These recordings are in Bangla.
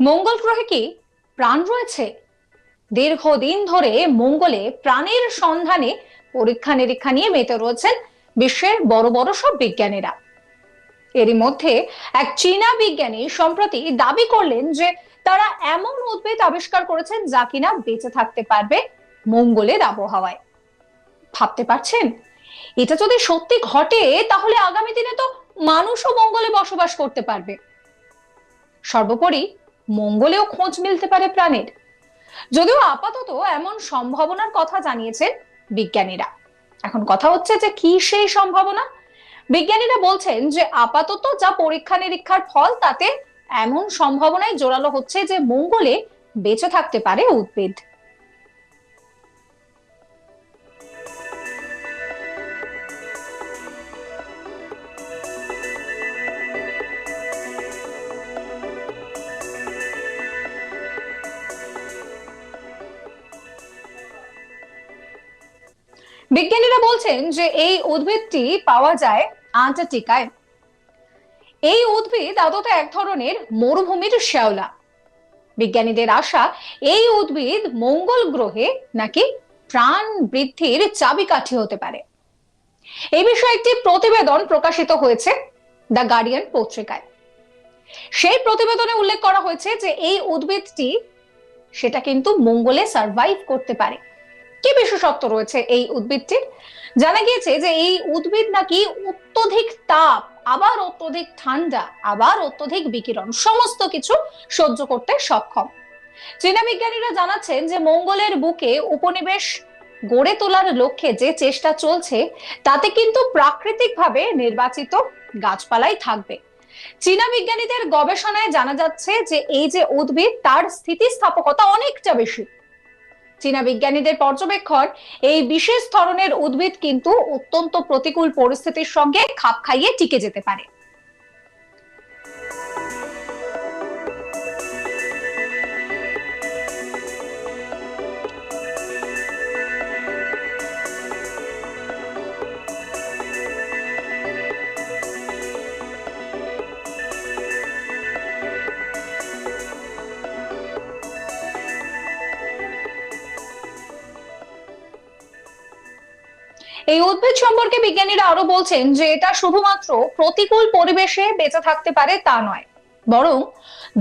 মঙ্গল গ্রহে কি প্রাণ রয়েছে? দীর্ঘদিন ধরে মঙ্গলে প্রাণের সন্ধানে পরীক্ষা নিরীক্ষা নিয়ে মেতে রয়েছেন বিশ্বের বড় বড় সব বিজ্ঞানীরা। এরই মধ্যে এক চীনা বিজ্ঞানী সম্প্রতি দাবি করলেন যে তারা এমন উদ্ভিদ আবিষ্কার করেছেন যা কিনা বেঁচে থাকতে পারবে মঙ্গলের আবহাওয়ায়। ভাবতে পারছেন? এটা যদি সত্যি ঘটে, তাহলে আগামী দিনে তো মানুষও মঙ্গলে বসবাস করতে পারবে। সর্বোপরি মঙ্গলেও খোঁজ মিলতে পারে প্রাণের। যদিও আপাতত এমন সম্ভাবনার কথা জানিয়েছেন বিজ্ঞানীরা। এখন কথা হচ্ছে যে কি সেই সম্ভাবনা? বিজ্ঞানীরা বলছেন যে আপাতত যা পরীক্ষা নিরীক্ষার ফল, তাতে এমন সম্ভাবনায় জোরালো হচ্ছে যে মঙ্গলে বেঁচে থাকতে পারে উদ্ভিদ। বিজ্ঞানীরা বলছেন যে এই উদ্ভিদটি পাওয়া যায় আন্টার্কটিকায়। এই উদ্ভিদ আদতে এক ধরনের মরুভূমির শ্যাওলা। বিজ্ঞানীদের আশা, এই উদ্ভিদ মঙ্গল গ্রহে নাকি প্রাণ বৃদ্ধির চাবিকাঠি হতে পারে। এই বিষয়ে একটি প্রতিবেদন প্রকাশিত হয়েছে দ্য গার্ডিয়ান পত্রিকায়। সেই প্রতিবেদনে উল্লেখ করা হয়েছে যে এই উদ্ভিদটি, সেটা কিন্তু মঙ্গলে সার্ভাইভ করতে পারে। কি বিশেষত্ব রয়েছে এই উদ্ভিদটির? জানা গিয়েছে যে এই উদ্ভিদ নাকি অত্যধিক তাপ, আবার অত্যধিক ঠান্ডা, আবার অত্যধিক বিকিরণ, সমস্ত কিছু সহ্য করতে সক্ষম। চীনা বিজ্ঞানীরা জানাচ্ছেন যে মঙ্গলের বুকে উপনিবেশ গড়ে তোলার লক্ষ্যে যে চেষ্টা চলছে, তাতে কিন্তু প্রাকৃতিকভাবে নির্বাচিত গাছপালাই থাকবে। চীনা বিজ্ঞানীদের গবেষণায় জানা যাচ্ছে যে এই যে উদ্ভিদ, তার স্থিতিস্থাপকতা অনেকটা বেশি। চীনা বিজ্ঞানীদের পর্যবেক্ষণ, এই বিশেষ ধরনের উদ্ভিদ কিন্তু অত্যন্ত প্রতিকূল পরিস্থিতির সঙ্গে খাপ খাইয়ে টিকে যেতে পারে। এই উদ্ভিদ সম্পর্কে বিজ্ঞানীরা আরও বলছেন যে এটা শুধুমাত্র প্রতিকূল পরিবেশে বেঁচে থাকতে পারে তা নয়, বরং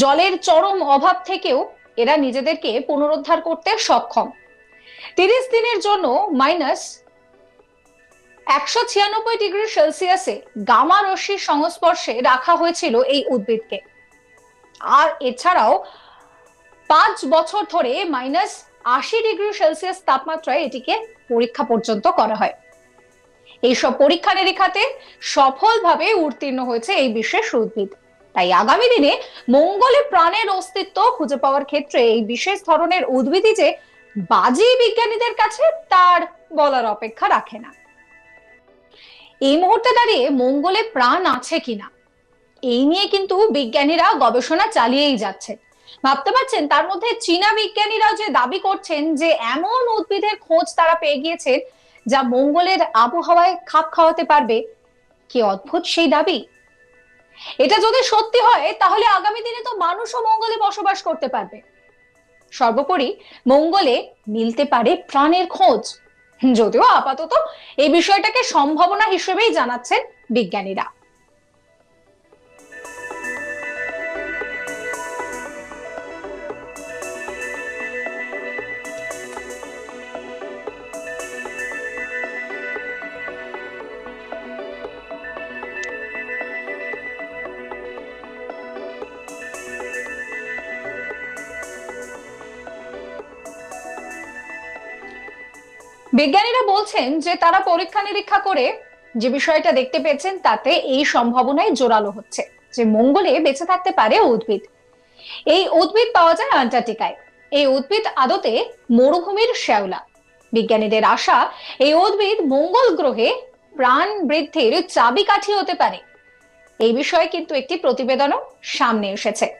জলের চরম অভাব থেকেও এরা নিজেদেরকে পুনরুদ্ধার করতে সক্ষম। তিরিশ দিনের জন্য মাইনাস একশো ছিয়ানব্বই ডিগ্রি সেলসিয়াসে গামা রশ্মির সংস্পর্শে রাখা হয়েছিল এই উদ্ভিদকে। আর এছাড়াও পাঁচ বছর ধরে মাইনাস আশি ডিগ্রি সেলসিয়াস তাপমাত্রায় এটিকে পরীক্ষা পর্যন্ত করা হয়। এইসব পরীক্ষা নিরীক্ষাতে সফলভাবে উত্তীর্ণ হয়েছে এই বিশেষ উদ্ভিদ। তাই আগামী দিনে মঙ্গলে প্রাণের অস্তিত্ব খুঁজে পাওয়ার ক্ষেত্রে এই বিশেষ ধরনের উদ্ভিদই যে বাজি বিজ্ঞানীদের কাছে, তার বলার অপেক্ষা রাখে না। এই মুহূর্তে দাঁড়িয়ে মঙ্গলে প্রাণ আছে কিনা, এই নিয়ে কিন্তু বিজ্ঞানীরা গবেষণা চালিয়েই যাচ্ছে। ভাবতে পারছেন, তার মধ্যে চীনা বিজ্ঞানীরাও যে দাবি করছেন যে এমন উদ্ভিদের খোঁজ তারা পেয়ে গিয়েছেন যা মঙ্গলের আবহাওয়ায় খাপ খাওয়াতে পারবে? কি অদ্ভুত সেই দাবি? এটা যদি সত্যি হয়, তাহলে আগামী দিনে তো মানুষও মঙ্গলে বসবাস করতে পারবে। সর্বোপরি মঙ্গলে মিলতে পারে প্রাণের খোঁজ। যদিও আপাতত এই বিষয়টাকে সম্ভাবনা হিসেবেই জানাচ্ছেন বিজ্ঞানীরা। বিজ্ঞানীরা বলছেন যে তারা পরীক্ষা নিরীক্ষা করে যে বিষয়টা দেখতে পেয়েছেন, তাতে এই সম্ভাবনায় জোরালো হচ্ছে যে মঙ্গলে বেঁচে থাকতে পারে উদ্ভিদ। এই উদ্ভিদ পাওয়া যায় আন্টার্কটিকায়। এই উদ্ভিদ আদতে মরুভূমির শ্যাওলা। বিজ্ঞানীদের আশা, এই উদ্ভিদ মঙ্গল গ্রহে প্রাণ বৃদ্ধির চাবিকাঠি হতে পারে। এই বিষয়ে কিন্তু একটি প্রতিবেদনও সামনে এসেছে।